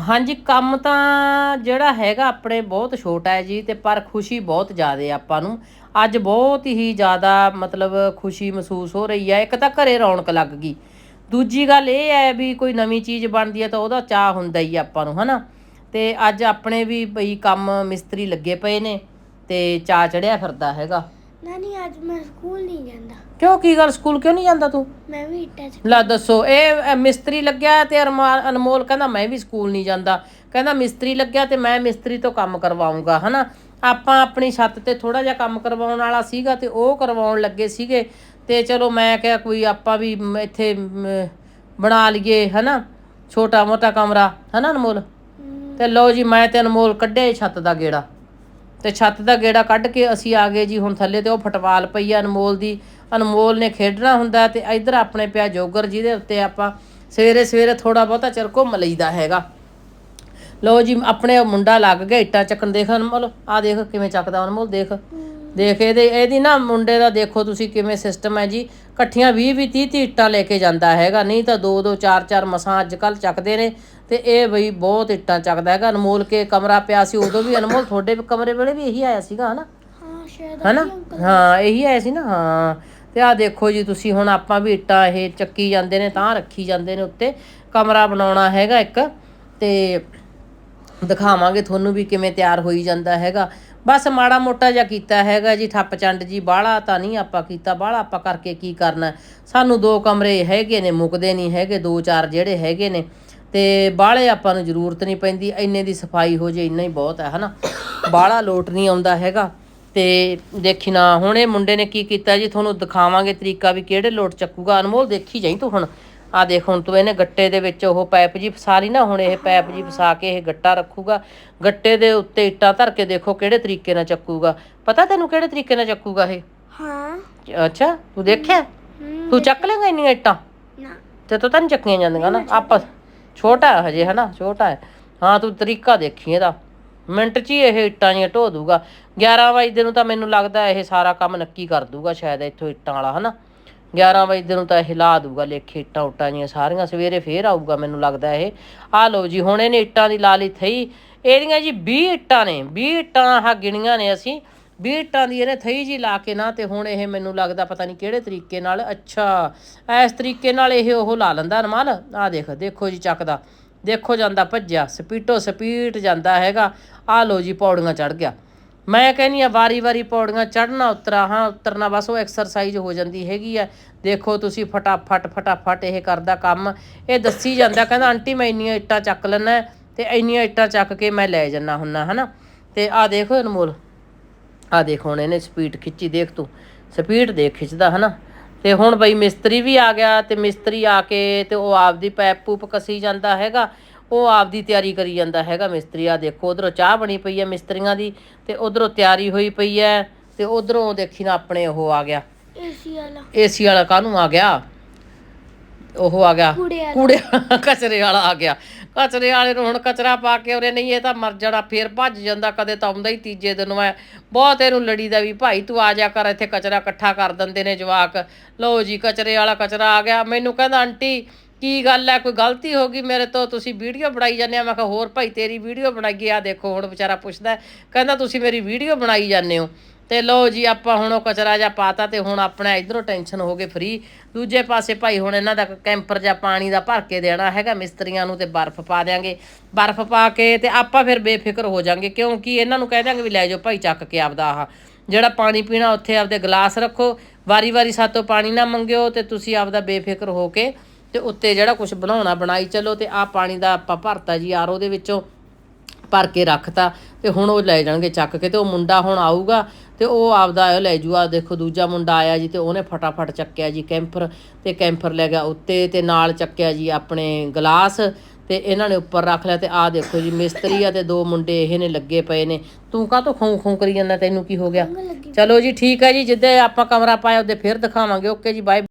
ਹਾਂਜੀ, ਕੰਮ ਤਾਂ ਜਿਹੜਾ ਹੈਗਾ ਆਪਣੇ ਬਹੁਤ ਛੋਟਾ ਹੈ ਜੀ, ਤੇ ਪਰ ਖੁਸ਼ੀ ਬਹੁਤ ਜ਼ਿਆਦਾ ਆਪਾਂ ਨੂੰ। ਅੱਜ ਬਹੁਤ ਹੀ ਜ਼ਿਆਦਾ ਮਤਲਬ ਖੁਸ਼ੀ ਮਹਿਸੂਸ ਹੋ ਰਹੀ ਹੈ ਇੱਕ ਤਾਂ ਘਰੇ ਰੌਣਕ ਲੱਗ ਗਈ। ਦੂਜੀ ਗੱਲ ਇਹ ਹੈ ਵੀ ਕੋਈ ਨਵੀਂ ਚੀਜ਼ ਬਣਦੀ ਹੈ ਤਾਂ ਉਹਦਾ ਚਾਹ ਹੁੰਦਾ ਹੀ ਆਪਾਂ ਨੂੰ, ਹਨਾ? ਤੇ ਅੱਜ ਆਪਣੇ ਵੀ ਬਈ ਕੰਮ ਮਿਸਤਰੀ ਲੱਗੇ ਪਏ ਨੇ ਤੇ ਚਾਹ ਚੜਿਆ ਫਿਰਦਾ ਹੈਗਾ। ਨਾਨੀ ਅੱਜ ਮੈਂ ਸਕੂਲ ਨਹੀਂ ਜਾਂਦਾ। ਕਿਉਂ ਕੀ ਗੱਲ? ਸਕੂਲ ਕਿਉਂ ਨਹੀਂ ਜਾਂਦਾ ਤੂੰ? ਮੈਂ ਵੀ ਇੱਟਾਂ 'ਚ ਲੈ ਦੱਸੋ ਇਹ ਅ, ਮਿਸਤਰੀ ਲੱਗਿਆ ਤੇ ਅਰਮਾ- ਅਨਮੋਲ ਕਹਿੰਦਾ ਮੈਂ ਵੀ ਸਕੂਲ ਨਹੀਂ ਜਾਂਦਾ। ਕਹਿੰਦਾ ਮਿਸਤਰੀ ਲੱਗਿਆ ਤੇ ਮੈਂ ਮਿਸਤਰੀ ਤੋਂ ਕੰਮ ਕਰਵਾਉਂਗਾ ਹਨਾ? ਆਪਾਂ ਆਪਣੀ ਛੱਤ ਤੇ ਥੋੜਾ ਜਿਹਾ ਕੰਮ ਕਰਵਾਉਣ ਵਾਲਾ ਸੀਗਾ ਤੇ ਉਹ ਕਰਵਾਉਣ ਲੱਗੇ ਸੀਗੇ ਤੇ ਚਲੋ ਮੈਂ ਕਿਹਾ ਕੋਈ ਆਪਾਂ ਵੀ ਮ, ਇੱਥੇ ਮ, ਬਣਾ ਲਈਏ ਹਨਾ? ਛੋਟਾ ਮੋਟਾ ਕਮਰਾ ਹਨਾ ਅਨਮੋਲ? ਤੇ ਲਓ ਜੀ ਮੈਂ ਤੇ ਅਨਮੋਲ ਕੱਢਿਆ ਇਹ ਛੱਤ ਦਾ ਗੇੜਾ। ਤੇ ਛੱਤ ਦਾ ਗੇੜਾ ਕੱਢ ਕੇ ਅਸੀਂ ਆ ਗਏ ਜੀ, ਹੁਣ ਥੱਲੇ ਤੇ ਉਹ ਫਟਵਾਲ ਪਈ ਆ ਅਨਮੋਲ ਦੀ। ਅਨਮੋਲ ਨੇ ਖੇਡਣਾ ਹੁੰਦਾ ਤੇ ਇੱਧਰ ਆਪਣੇ ਪਿਆ ਜੋਗਰ ਜਿਹਦੇ ਉੱਤੇ ਆਪਾਂ ਸਵੇਰੇ ਸਵੇਰੇ ਥੋੜਾ ਬਹੁਤਾ ਚਿਰ ਘੁੰਮ ਲਈਦਾ ਹੈਗਾ। ਲੋ ਜੀ, ਆਪਣੇ ਮੁੰਡਾ ਲੱਗ ਗਿਆ ਇੱਟਾਂ ਚੱਕਣ, ਦੇਖ ਅਨਮੋਲ ਆ ਦੇਖ ਕਿਵੇਂ ਚੱਕਦਾ ਅਨਮੋਲ, ਦੇਖ। ਦੇਖ ਇਹਦੇ ਇਹਦੀ ਨਾ ਮੁੰਡੇ ਦਾ ਦੇਖੋ ਤੁਸੀਂ ਕਿਵੇਂ ਸਿਸਟਮ ਹੈ ਜੀ। ਇਕੱਠੀਆਂ 20 20 30 30 ਇੱਟਾਂ ਲੈ ਕੇ ਜਾਂਦਾ ਹੈਗਾ। ਨਹੀਂ ਤਾਂ 2 2 4 4 ਮਸਾਂ ਅੱਜ ਕੱਲ ਚੱਕਦੇ ਨੇ ਤੇ ਇਹ ਬਈ ਬਹੁਤ ਇੱਟਾਂ ਚੱਕਦਾ ਹੈਗਾ। ਅਨਮੋਲ ਕੇ ਕਮਰਾ ਪਿਆ ਸੀ ਉਦੋਂ ਵੀ ਅਨਮੋਲ ਤੁਹਾਡੇ ਕਮਰੇ ਵੇਲੇ ਵੀ ਇਹੀ ਆਇਆ ਸੀਗਾ ਹਨਾ? ਹਾਂ ਸ਼ਾਇਦ ਹਨਾ? ਹਾਂ ਇਹੀ ਆਇਆ ਸੀ ਨਾ ਹਾਂ। ਤੇ ਆ ਦੇਖੋ ਜੀ ਤੁਸੀਂ ਹੁਣ ਆਪਾਂ ਵੀ ਇੱਟਾਂ ਇਹ ਚੱਕੀ ਜਾਂਦੇ ਨੇ ਤਾਂ ਰੱਖੀ ਜਾਂਦੇ ਨੇ ਉੱਤੇ। ਕਮਰਾ ਬਣਾਉਣਾ ਹੈਗਾ ਇੱਕ ਤੇ ਦਿਖਾਵਾਂਗੇ ਤੁਹਾਨੂੰ ਵੀ ਕਿਵੇਂ ਤਿਆਰ ਹੋਈ ਜਾਂਦਾ ਹੈਗਾ। ਬਸ ਮਾੜਾ ਮੋਟਾ ਜਿਹਾ ਕੀਤਾ ਹੈਗਾ ਜੀ, ਠੱਪ ਚੰਡ ਜੀ, ਬਾਹਲਾ ਤਾਂ ਨਹੀਂ ਆਪਾਂ ਕੀਤਾ, ਬਾਹਲਾ ਆਪਾਂ ਕਰਕੇ ਕੀ ਕਰਨਾ? ਸਾਨੂੰ ਦੋ ਕਮਰੇ ਹੈਗੇ ਨੇ, ਮੁਕਦੇ ਨਹੀਂ ਹੈਗੇ, ਦੋ ਚਾਰ ਜਿਹੜੇ ਹੈਗੇ ਨੇ, ਤੇ ਬਾਹਲੇ ਆਪਾਂ ਨੂੰ ਜ਼ਰੂਰਤ ਨਹੀਂ ਪੈਂਦੀ, ਇੰਨੇ ਦੀ ਸਫ਼ਾਈ ਹੋ ਜੇ, ਇੰਨਾ ਹੀ ਬਹੁਤ ਹੈ, ਹਨਾ? ਬਾਹਲਾ ਲੋਟ ਨਹੀਂ ਆਉਂਦਾ ਹੈਗਾ, ਤੇ ਦੇਖੀ ਨਾ, ਹੁਣ ਇਹ ਮੁੰਡੇ ਨੇ ਕੀ ਕੀਤਾ ਜੀ, ਤੁਹਾਨੂੰ ਦਿਖਾਵਾਂਗੇ ਤਰੀਕਾ ਵੀ ਕਿਹੜੇ ਲੋਟ ਚੱਕੂਗਾ, ਅਨਮੋਲ ਦੇਖੀ ਜਾਈ ਤੂੰ ਹੁਣ। ਆ ਦੇਖ ਹੁਣ ਤੂੰ ਇਹਨੇ ਗੱਟੇ ਦੇ ਵਿੱਚ ਉਹ ਪਾਈਪ ਜੀ ਫਸਾ ਲਈ ਨਾ ਹੁਣ ਇਹ ਪਾਈਪ ਜੀ ਫਸਾ ਕੇ ਇਹ ਗੱਟਾ ਰੱਖੂਗਾ। ਗੱਟੇ ਦੇ ਉੱਤੇ ਇੱਟਾਂ ਧਰ ਕੇ ਦੇਖੋ ਕਿਹੜੇ ਤਰੀਕੇ ਨਾਲ ਚੱਕੂਗਾ। ਪਤਾ ਤੈਨੂੰ ਕਿਹੜੇ ਤਰੀਕੇ ਨਾਲ ਚੱਕੂਗਾ ਇਹ? ਹਾਂ। ਅੱਛਾ ਤੂੰ ਦੇਖਿਆ? ਤੂੰ ਚੱਕ ਲੇਗਾ ਇੰਨੀਆਂ ਇੱਟਾਂ? ਨਾ। ਤੇ ਤੂੰ ਤਾਂ ਨਹੀਂ ਚੱਕੀਆਂ ਜਾਂਦੀਆਂ ਨਾ। ਆਪਾਂ ਛੋਟਾ ਹੈ ਹਜੇ ਹਨਾ? ਛੋਟਾ ਹੈ। ਹਾਂ ਤੂੰ ਤਰੀਕਾ ਦੇਖੀ ਇਹਦਾ। ਮਿੰਟ 'ਚ ਹੀ ਇਹ ਇੱਟਾਂ ਜੀਆਂ ਢੋ ਦੂਗਾ। 11 ਵਜੇ ਨੂੰ ਤਾਂ ਮੈਨੂੰ ਲੱਗਦਾ ਇਹ ਸਾਰਾ ਕੰਮ ਨੱਕੀ ਕਰ ਦੂਗਾ ਸ਼ਾਇਦ ਇੱਥੋਂ ਇੱਟਾਂ ਵਾਲਾ ਹਨਾ? 11 ਵਜੇ ਨੂੰ ਤਾਂ ਇਹ ਲਾ ਦੂਗਾ ਲੇਖੇ ਇੱਟਾਂ ਉੱਟਾਂ ਜੀਆਂ ਸਾਰੀਆਂ, ਸਵੇਰੇ ਫੇਰ ਆਊਗਾ ਮੈਨੂੰ ਲੱਗਦਾ ਇਹ। ਆ ਲਓ ਜੀ, ਹੁਣ ਇਹਨੇ ਇੱਟਾਂ ਦੀ ਲਾ ਲਈ ਥਈ। ਇਹਦੀਆਂ ਜੀ 20 ਇੱਟਾਂ ਨੇ 20 ਇੱਟਾਂ ਆਹ ਗਿਣੀਆਂ ਨੇ ਅਸੀਂ। 20 ਇੱਟਾਂ ਦੀ ਇਹਨੇ ਥਈ ਜੀ ਲਾ ਕੇ ਨਾ ਤੇ ਹੁਣ ਇਹ ਮੈਨੂੰ ਲੱਗਦਾ ਪਤਾ ਨਹੀਂ ਕਿਹੜੇ ਤਰੀਕੇ ਨਾਲ, ਅੱਛਾ, ਇਸ ਤਰੀਕੇ ਨਾਲ ਇਹ ਉਹ ਲਾ ਲੈਂਦਾ ਅਰਮਾਨ ਆ ਦੇਖ, ਦੇਖੋ ਜੀ ਚੱਕਦਾ। ਦੇਖੋ ਜਾਂਦਾ ਭੱਜਿਆ ਸਪੀਟੋ ਸਪੀਟ ਜਾਂਦਾ ਹੈਗਾ। ਆ ਲੋ ਜੀ, ਪੌੜੀਆਂ ਚੜ ਗਿਆ। ਮੈਂ ਕਹਿੰਨੀ ਆ, ਵਾਰੀ ਵਾਰੀ ਪੌੜੀਆਂ ਚੜਨਾ ਉਤਰਾ, ਹਾਂ, ਉਤਰਨਾ, ਬਸ ਉਹ ਐਕਸਰਸਾਈਜ਼ ਹੋ ਜਾਂਦੀ ਹੈਗੀ ਆ। ਦੇਖੋ ਤੁਸੀਂ ਫਟਾਫਟ ਫਟਾਫਟ ਇਹ ਕਰਦਾ ਕੰਮ। ਇਹ ਦੱਸੀ ਜਾਂਦਾ, ਕਹਿੰਦਾ, ਆਂਟੀ, ਮੈਂ ਇੰਨੀਆਂ ਇੱਟਾਂ ਚੱਕ ਲੈਣਾ ਤੇ ਇੰਨੀਆਂ ਇੱਟਾਂ ਚੱਕ ਕੇ ਮੈਂ ਲੈ ਜੰਨਾ ਹੁੰਨਾ, ਹਨਾ? ਤੇ ਆ ਦੇਖੋ ਅਨਮੋਲ, ਆ ਦੇਖ ਹੁਣ ਇਹਨੇ ਸਪੀਡ ਖਿੱਚੀ, ਦੇਖ ਤੂੰ, ਸਪੀਡ ਦੇਖ ਖਿੱਚਦਾ, ਹਨਾ? ਤੇ ਹੁਣ ਬਈ ਮਿਸਤਰੀ ਵੀ ਆ ਗਿਆ, ਤੇ ਮਿਸਤਰੀ ਆ ਕੇ ਤੇ ਉਹ ਆਪਦੀ ਪੈਪ ਪੂਪ ਕਸੀ ਜਾਂਦਾ ਹੈਗਾ। ਉਹ ਆਪਦੀ ਤਿਆਰੀ ਕਰੀ ਜਾਂਦਾ ਹੈਗਾ ਮਿਸਤਰੀ। ਆ ਦੇਖੋ ਉਧਰੋਂ ਚਾਹ ਬਣੀ ਪਈ ਹੈ ਮਿਸਤਰੀਆਂ ਦੀ ਤੇ ਉਧਰੋਂ ਤਿਆਰੀ ਹੋਈ ਪਈ ਹੈ ਤੇ ਉਧਰੋਂ ਦੇਖੀ ਨਾ ਆਪਣੇ ਉਹ ਆ ਗਿਆ। ਏਸੀ ਵਾਲਾ। ਏਸੀ ਵਾਲਾ ਕਾਹਨੂੰ ਆ ਗਿਆ? ਉਹ ਆ ਗਿਆ। ਕੂੜੇ ਕਚਰੇ ਵਾਲਾ ਆ ਗਿਆ। ਕਚਰੇ ਵਾਲੇ ਨੂੰ ਹੁਣ ਕਚਰਾ ਪਾ ਕੇ ਉਹਨੇ ਨਹੀਂ ਇਹ ਤਾਂ ਮਰ ਜਾਣਾ ਫੇਰ ਭੱਜ ਜਾਂਦਾ ਕਦੇ ਤਾਂ ਆਉਂਦਾ ਹੀ ਤੀਜੇ ਦਿਨ ਮੈਂ। ਬਹੁਤ ਇਹਨੂੰ ਲੜੀਦਾ ਵੀ ਭਾਈ ਤੂੰ ਆ ਜਾ ਕਰ ਇੱਥੇ ਕਚਰਾ ਇਕੱਠਾ ਕਰ ਦਿੰਦੇ ਨੇ ਜਵਾਕ। ਲਓ ਜੀ ਕਚਰੇ ਵਾਲਾ ਕਚਰਾ ਆ ਗਿਆ। ਮੈਨੂੰ ਕਹਿੰਦਾ ਆਂਟੀ ਕੀ ਗੱਲ ਹੈ? ਕੋਈ ਗਲਤੀ ਹੋ ਗਈ ਮੇਰੇ ਤੋਂ? ਤੁਸੀਂ ਵੀਡੀਓ ਬਣਾਈ ਜਾਂਦੇ ਆ ਮੈਂ ਕਿਹਾ, ਹੋਰ ਭਾਈ, ਤੇਰੀ ਵੀਡੀਓ ਬਣਾਈ ਆ ਦੇਖੋ, ਹੁਣ ਵਿਚਾਰਾ ਪੁੱਛਦਾ ਕਹਿੰਦਾ, ਤੁਸੀਂ ਮੇਰੀ ਵੀਡੀਓ ਬਣਾਈ ਜਾਂਦੇ ਹੋ। ਤੇ ਲਓ ਜੀ, ਆਪਾਂ ਹੁਣ ਉਹ ਕਚਰਾ ਜਾਂ ਪਾਤਾ ਤੇ ਹੁਣ ਆਪਣਾ ਇਧਰੋਂ ਟੈਨਸ਼ਨ ਹੋ ਗਏ ਫ੍ਰੀ ਦੂਜੇ ਪਾਸੇ ਭਾਈ, ਹੁਣ ਇਹਨਾਂ ਦਾ ਕੈਂਪਰ ਜਾਂ ਪਾਣੀ ਦਾ ਭਰ ਕੇ ਦੇਣਾ ਹੈਗਾ ਮਿਸਤਰੀਆਂ ਨੂੰ ਤੇ ਬਰਫ਼ ਪਾ ਦਿਆਂਗੇ। ਬਰਫ਼ ਪਾ ਕੇ ਤੇ ਆਪਾਂ ਫਿਰ ਬੇਫਿਕਰ ਹੋ ਜਾਾਂਗੇ। ਕਿਉਂਕਿ ਇਹਨਾਂ ਨੂੰ ਕਹਿ ਦਿਆਂਗੇ ਵੀ ਲੈ ਜਾਓ ਭਾਈ, ਚੱਕ ਕੇ ਆਪਦਾ ਆਹ। ਜਿਹੜਾ ਪਾਣੀ ਪੀਣਾ, ਉੱਥੇ ਆਪਦੇ ਗਲਾਸ ਰੱਖੋ। ਵਾਰੀ-ਵਾਰੀ ਸਾਤੋਂ ਪਾਣੀ ਨਾ ਮੰਗਿਓ ਤੇ ਤੁਸੀਂ ਆਪਦਾ ਬੇਫਿਕਰ ਹੋ ਕੇ ਤੇ ਉੱਤੇ ਜਿਹੜਾ ਕੁਝ ਬਣਾਉਣਾ ਬਣਾਈ ਚੱਲੋ ਤੇ ਆਹ ਪਾਣੀ ਦਾ ਆਪਾਂ ਭਰਤਾ ਜੀ ਆਰੋ ਦੇ ਵਿੱਚੋਂ ਭਰ ਕੇ ਰੱਖਤਾ ਤੇ ਹੁਣ ਉਹ ਲੈ ਜਾਣਗੇ ਚੱਕ ਕੇ ਤੇ ਉਹ ਮੁੰਡਾ ਹੁਣ ਆਊਗਾ ਤੇ ਉਹ ਆਪਦਾ ਇਹ ਲੈ ਜੂਆ ਦੇਖੋ ਦੂਜਾ ਮੁੰਡਾ ਆਇਆ ਜੀ ਤੇ ਉਹਨੇ ਫਟਾਫਟ ਚੱਕਿਆ ਜੀ ਕੈਂਪਰ ਤੇ ਕੈਂਪਰ ਲੈ ਗਿਆ ਉੱਤੇ ਤੇ ਨਾਲ ਚੱਕਿਆ ਜੀ ਆਪਣੇ ਗਲਾਸ ਤੇ ਇਹਨਾਂ ਨੇ ਉੱਪਰ ਰੱਖ ਲਿਆ ਤੇ ਆਹ ਦੇਖੋ ਜੀ ਮਿਸਤਰੀ ਆ ਤੇ ਦੋ ਮੁੰਡੇ ਇਹ ਨੇ ਲੱਗੇ ਪਏ ਨੇ। ਤੂੰ ਕਾਹ ਤੋਂ ਖੂੰ ਖੂੰ ਕਰੀ ਜਾਂਦਾ ਤੈਨੂੰ ਕੀ ਹੋ ਗਿਆ? ਚਲੋ ਜੀ ਠੀਕ ਹੈ ਜੀ ਜਿੱਦੇ ਆਪਾਂ ਕਮਰਾ ਪਾਇਆ ਉਹਦੇ ਫਿਰ ਦਿਖਾਵਾਂਗੇ। ਓਕੇ ਜੀ ਬਾਏ।